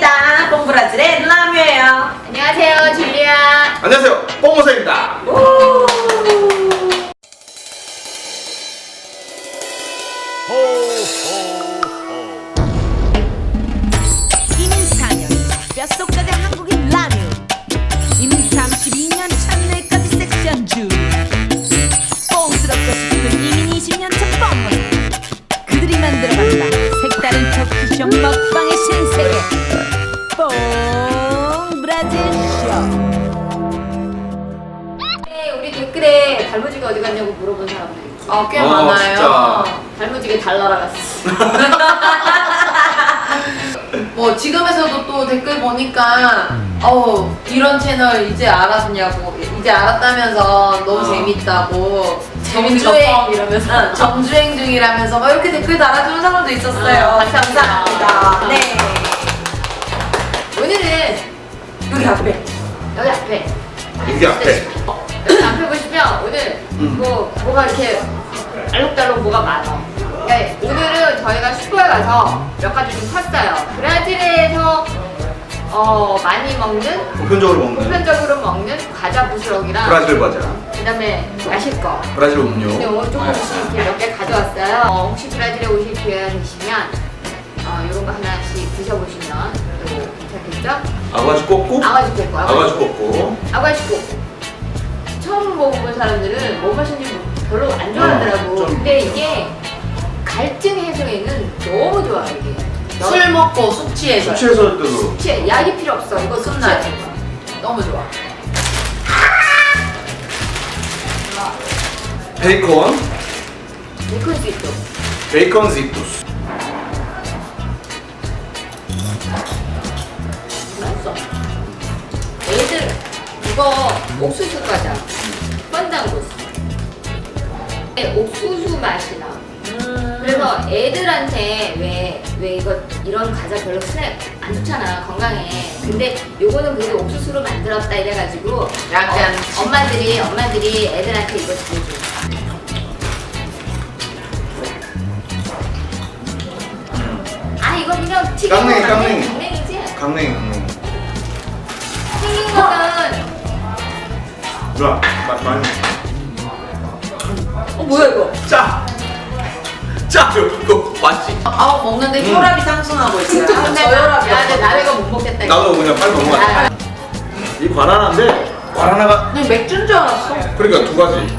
반갑습니다. 뽕브라질의 라뮤예요. 안녕하세요, 줄리아. 안녕하세요 뽕모사입니다 이 브라질 쇼 네, 우리 댓글에 달무지가 어디 갔냐고 물어본 사람들이 있지. 어, 꽤 어, 많아요. 진짜. 달무지가 잘 날아갔어. 뭐 지금에서도 또 댓글 보니까 어 이런 채널 이제 알았냐고 이제 알았다면서 너무 어. 재밌다고 정주행 이러면서. 어, 정주행 중이라면서 막 이렇게 댓글 달아주는 사람도 있었어요. 아, 감사합니다. 감사합니다. 네. 오늘은 여기 앞에 여기 앞에. 여기 앞에 어, 여기 앞에 보시면 오늘 음. 뭐, 뭐가 이렇게 알록달록 뭐가 많아. 네, 오늘은 저희가 슈퍼에 가서 몇 가지 좀 샀어요. 브라질에서 어, 많이 먹는 보편적으로 먹는 보편적으로 먹는 과자 부스러기랑 브라질 과자 그다음에 마실 거. 브라질 음료 근데 오늘 조금씩 이렇게 몇 개 가져왔어요. 어, 혹시 브라질에 오실 기회가 되시면 어, 이런 거 하나씩 드셔보시면 또 괜찮겠죠? 아가지 꽂고 아가지 꼬꼬. 아가지 꽂고 아가지 꼬꼬. 처음 먹어본 사람들은 뭐 맛인지 별로 안 좋아하더라고. 어, 좀- 근데 이게 갈증 해소에는 너무 좋아 이게. 술 먹고 숙취해서 때도 숙취 약이 필요 없어. 이거 끝나요. 숙취. 너무 좋아. 베이컨 베이컨 스위트. 베이컨 지투스 이거 옥수수 과자. 펀당고스. 네, 옥수수 맛이 나. 그래서 애들한테 왜, 왜 이거 이런 과자 별로 스낵 안 좋잖아 건강에 근데 요거는 그래도 옥수수로 만들었다 이래가지고 약간 어, 엄마들이 엄마들이 애들한테 이거 잘 줘. 아 이거 그냥 튀긴 깡냉이, 거 깡냉이. 강냉이지? 강냉이 강냉이 누나 맛 많이 어 뭐야 이거 짜! 짜! 이거 맛있지? 아 먹는데 음. 혈압이 상승하고 있어요. 근데 저혈압이. 야, 근데 나 이거 못 먹겠다. 이거. 나도 그냥 빨리 넘어가 아, 이 바나나인데 바나나가 그냥 맥주인 줄 알았어. 그러니까 두 가지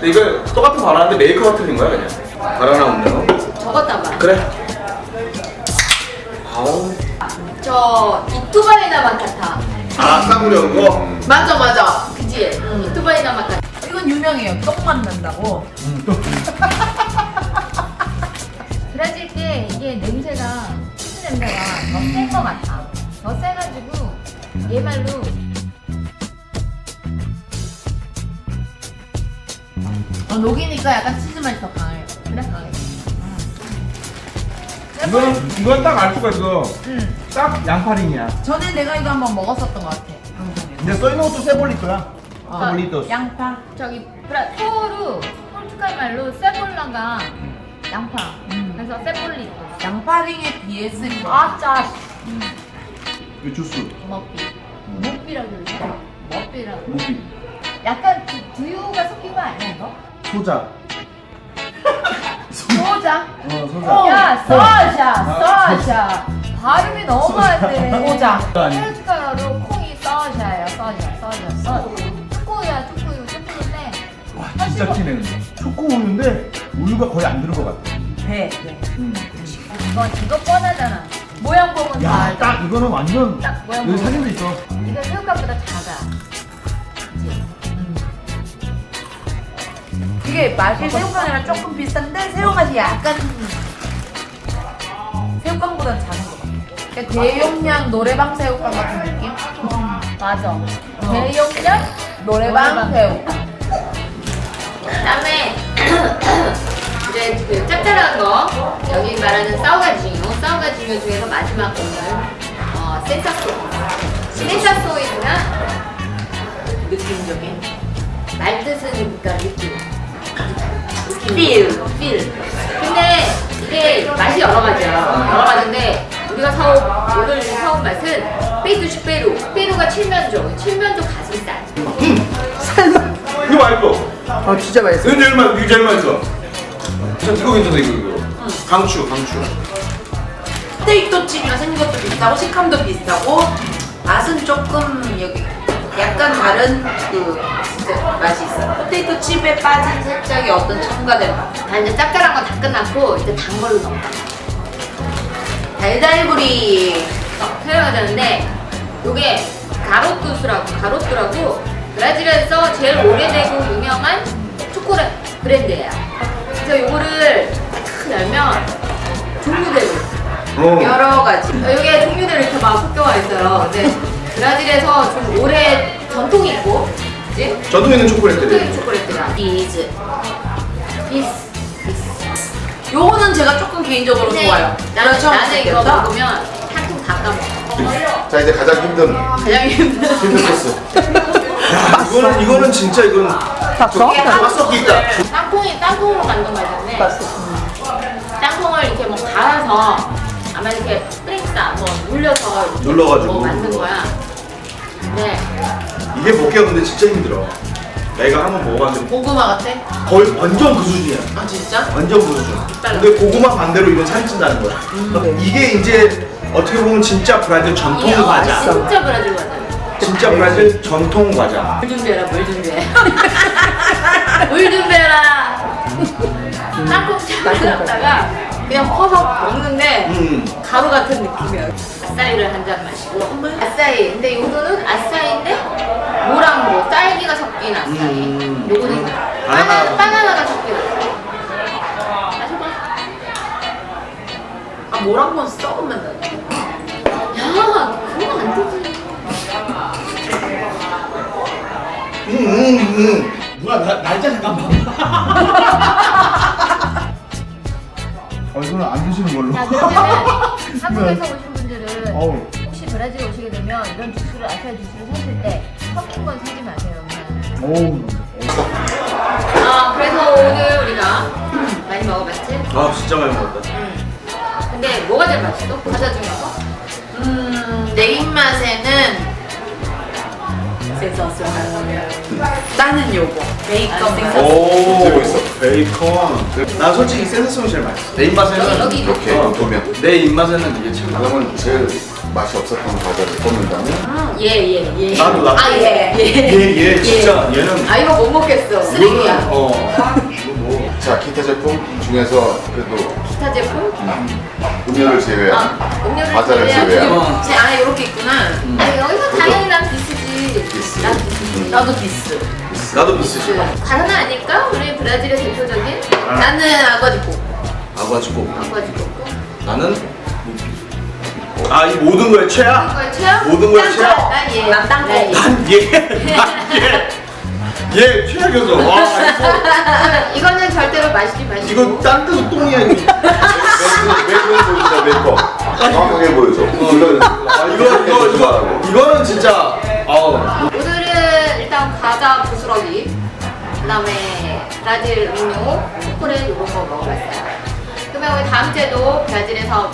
근데 이거 똑같은 바나나인데 메이커가 틀린 거야 그냥 바나나 음료 적었다 봐. 그래 아우 저 이투바이나 마카타. 아 싸구려 거? 어, 녹이니까 약간 치즈 맛이 더 강해요. 그래 강해. 이건 이건 딱 알 수가 있어. 응. 딱 양파링이야. 전에 내가 이거 한번 먹었었던 것 같아. 방송에서. 근데 써 있는 것도 세볼리토야. 어, 세볼리토. 양파. 저기 브라 토르 포르투갈 말로 세볼라가 양파. 음. 그래서 세볼리토. 양파링에 비해서 아 짜. 이 주스. 먹비. 먹비라 그러죠? 먹비라. 무비. 약간 두, 두유가 섞인 거 아니야 이거? 소자. 소자. 어 소자. 야, 써샤, 써샤. 발음이 너무 안 돼. 소자. 포르투갈어로 콩이 써샤예요, 써샤, 써샤, 써. 초코야, 초코유, 초코인데. 와 진짜 티네. 초코 우유인데 우유가 거의 안 들은 것 같아. 배. 네. 음. 이거 이거 뻔하잖아. 모양 보면 다 야, 알잖아. 딱 이거는 완전 딱 모양 여기 보면. 사진도 있어. 이거 새우깡보다 작 이게 맛이 새우깡이랑 조금 비슷한데 새우 맛이 약간 새우깡보다는 작은 것 같아. 그러니까 대용량 노래방 새우깡 같은 느낌? 맞아. 어. 대용량 노래방 노래방. 새우깡. 그다음에 이제 그 짭짤한 거 여기 말하는 싸우가지요. 싸우가지요 중에서 마지막 오늘 어, 센사소. 센사소이구나. 느낌적인. 말 뜻은 그러니까 느낌. 필. 필. 근데 이게 맛이 여러 가지야. 여러 가지인데 우리가 사오 오늘 처음 맛은 페이두시 페루. 페루가 칠면조. 칠면조 가슴살. 이거 맛있어. 아 진짜 맛있어. 이거 제일 맛, 이거 제일 맛있어. 저 이거 괜찮아 이거 이거. 강추 강추. 포테이토 칩이랑 생긴 것도 비슷하고 식감도 비슷하고 맛은 조금 여기 약간 다른 그 진짜 맛이 있어요. 포테이토 칩에 빠진 살짝의 어떤 첨가된 맛. 다 이제 짭짤한 건다 끝났고 이제 단 걸로 넘어가. 달달구리. 어, 설명해야 되는데 이게 가로뚜스라고 가로뚜라고 브라질에서 제일 오래되고 유명한 초콜릿 브랜드예요. 그래서 이거를 탁 열면 종류대로 어. 여러 가지. 이게 종류대로 이렇게 막 섞여가 있어요. 근데 브라질에서 좀 오래 전통이 있고, 그지? 전통 있는 초콜릿들이. 초콜릿 초콜릿들아. 비즈, 비스, 비스. 요거는 제가 조금 개인적으로 근데 좋아요. 나는 그렇죠? 나는 이거 맛있겠다. 먹으면 한통 다 까먹어. 자 이제 가장 힘든 가장 힘든. 힘든 코스. 야, 이거는 이거는 진짜 이거는 이게 맛섞이 있다. 땅콩이 땅콩으로 만든 거잖아요. 땅콩을 이렇게 뭐 갈아서 아마 이렇게 프링스다 뭐 눌려서 이렇게 눌러가지고. 뭐 만든 거야. 네. 이게 먹기가 근데 진짜 힘들어. 내가 한번 먹어봤는데 고구마 같아? 거의 완전 그 수준이야. 아 진짜? 완전 그 수준. 근데 고구마 반대로 이건 살찐다는 거야. 이게 이제 어떻게 보면 진짜 브라질 전통 어, 과자. 진짜 브라질 과자. 진짜 브라질 전통 과자. 물 준비해라 물 준비해. 물 준비해라. 땅콩 차다가 그냥 퍼서 먹는데 음. 가루 같은 느낌이야. 아싸이를 한 잔 마시고. 아싸이. 근데 요거는 아싸이인데 뭐랑 뭐 딸기가 섞인 아싸이. 음. 요거는 바나나. 바나나, 바나나가 섞인 아싸이. 마셔봐. 아 뭘 한번 썩으면 돼. 야, 그건 안 되지. 음, 음, 음. 누나 나, 날짜 잠깐만. 어 이거는 안 드시는 걸로. 자, 그러면은 한국에서 오신 분들은 어우. 혹시 브라질 오시게 되면 이런 주스를 아싸이 주스를 사실 때 섞인 건 사지 마세요. 그냥. 어우. 아, 그래서 오늘 우리가 많이 먹어봤지? 아 진짜 많이 먹었다. 근데 뭐가 제일 맛있어? 과자 중에서? 음, 내 입맛에는 센서스하면 나는 요거 베이컨. 오, 들고 있어. 베이컨. 난 솔직히 센서송이 제일 맛있어. 내 입맛에는 여기, 여기. 이렇게 어, 보면 내 입맛에는 이게 제일 맛있어. 그러면 제일 맛이 없었던 과자를 뽑는다면 예, 예, 예. 나도, 나도. 아, 예, 예. 얘, 얘 진짜 얘는 아, 이거 못 먹겠어. 쓰레기야. 이거는, 어. 이거 뭐. 자 기타 제품 중에서 그래도 기타 제품? 음료를 제외한 아, 음료를 과자를 제외한 제외한 어. 제 안에 이렇게 있구나. 아니, 여기서 당연히 난 비스지. 비스. 난 비스지. 나도 비스. 나도 비슷해. 바나나 아닐까? 우리 브라질의 대표적인 나는 아가지고. 아가지고. 아구아지고. 나는 아 이 모든 거에 최악. 이거의 최악? 모든 거에 최악. 난 예. 난 땅콩. 난 예. 난 얘. 난 얘. 얘 최악이었어. 와 이거 이거는 절대로 마시지 마시고. 이거 딴 데도 똥이야 이거. 메이크업 보여준다 메이크업 정확하게 보여줘 이거 아 이거 이거 이거 이거는 진짜 그다음에 브라질 음료, 초콜릿 이런 거 먹어봤어요. 그러면 우리 다음 주에도 브라질에서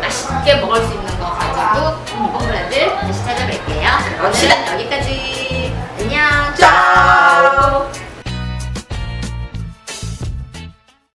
맛있게 먹을 수 있는 거 가지고 이번 브라질 다시 찾아뵐게요. 오늘은 여기까지. 안녕. 짠.